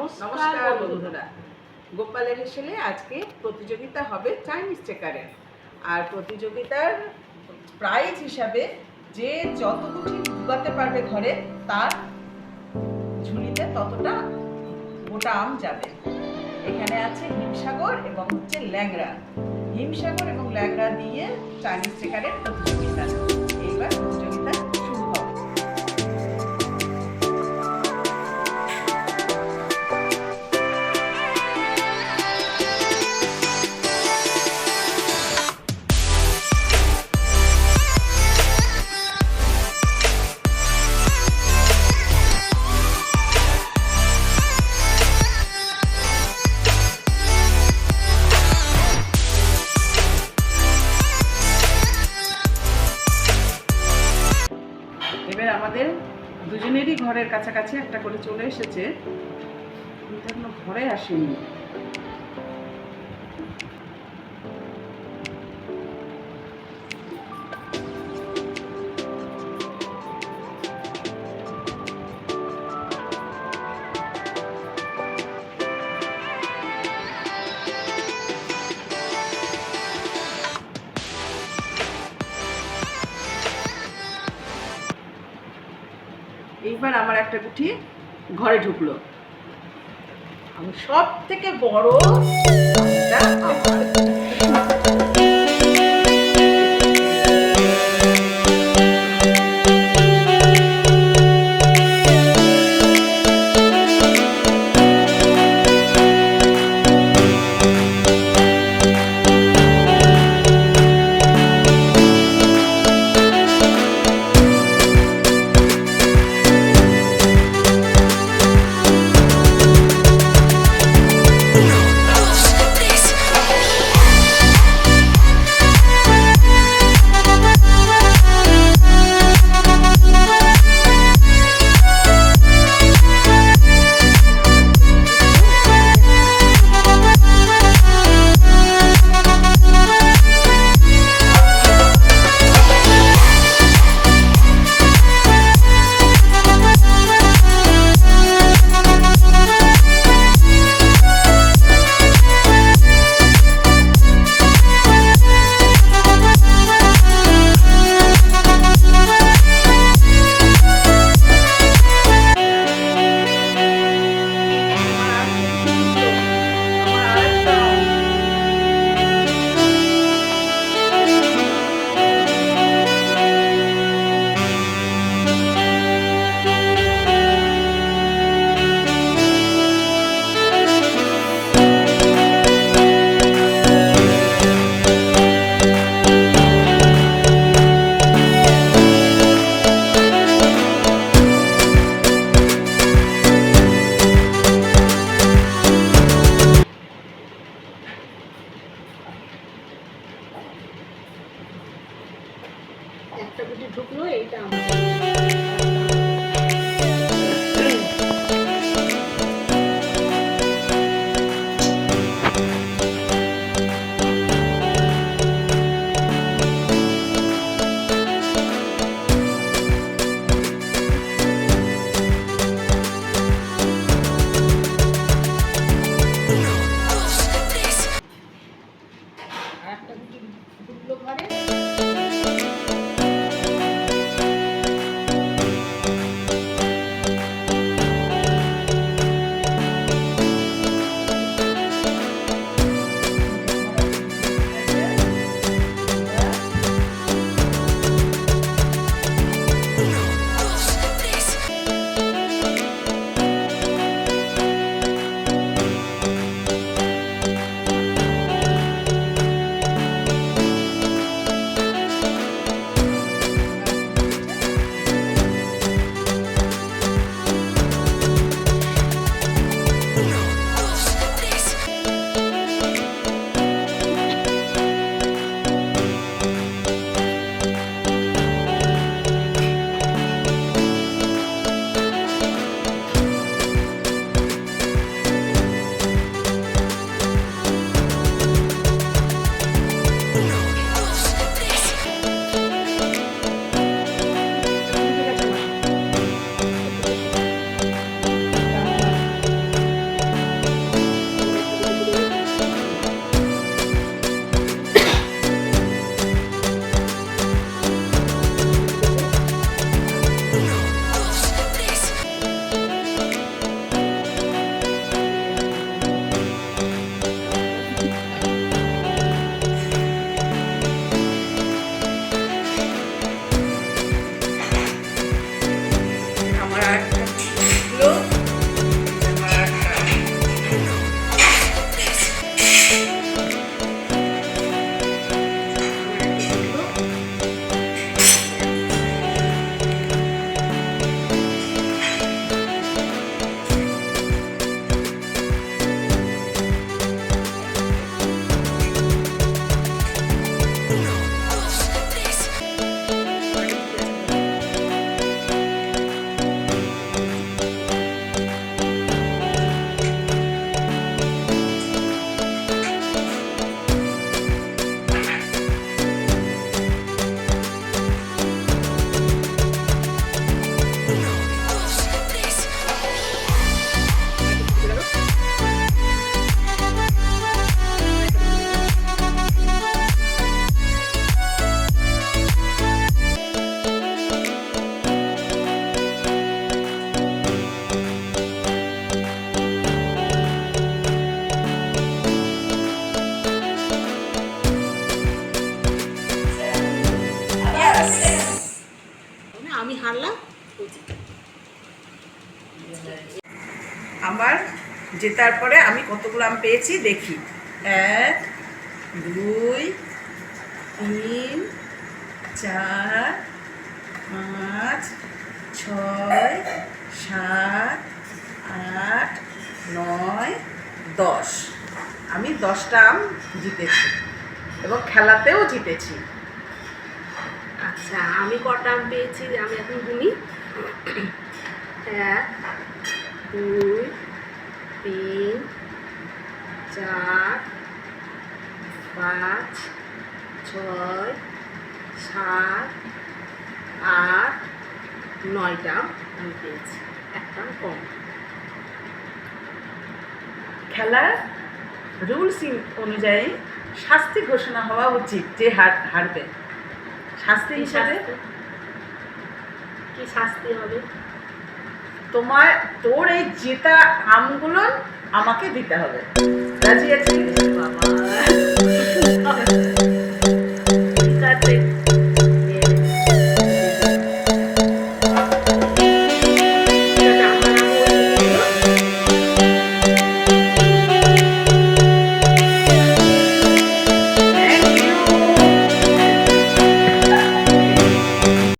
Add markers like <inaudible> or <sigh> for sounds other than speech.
নমস্কার বন্ধুরা। গোপালের হেসেলে আজকে প্রতিযোগিতা হবে চাইনিজ চেকারের আর প্রতিযোগিতার প্রাইজ হিসাবে যে যত গুটি ডুবাতে পারবে ঘরে তার ঝুলিতে ততটা গোটা আম যাবে। এখানে আছে হিমসাগর এবং হচ্ছে ল্যাংড়া। হিমসাগর এবং ল্যাংড়া দিয়ে চাইনিজ চেকারের প্রতিযোগিতা। ঘরের কাছাকাছি একটা করে চলে এসেছে। ঘরে আসেনি। এইবার আমার একটা গুটি ঘরে ঢুকলো। আমি সব থেকে বড় একটা গুটি ঢুকলো এইটা একটা গুটি ঢুকলো ঘরে। আমার জেতার পরে আমি কতগুলো আম পেয়েছি? দেখি। এক, দুই, তিন, চার, পাঁচ, ছয়, সাত, আট, নয়, দশ। আমি দশটা আম জিতেছি এবং খেলাতেও জিতেছি। আচ্ছা আমি কটা পেয়েছি? আমি এখন গুনি। এক, দুই, তিন, চার, পাঁচ, ছয়, সাত, আট, নয়টা আমি পেয়েছি। একটা কম। খেলার রুলস অনুযায়ী শাস্তি ঘোষণা হওয়া উচিত যে হার হারবে। শাস্তি হিসাবে? কি শাস্তি হবে? তোমার তোর এই জেতা আমগুলো আমাকে দিতে হবে। রাজি আছিস? বাবা। <laughs>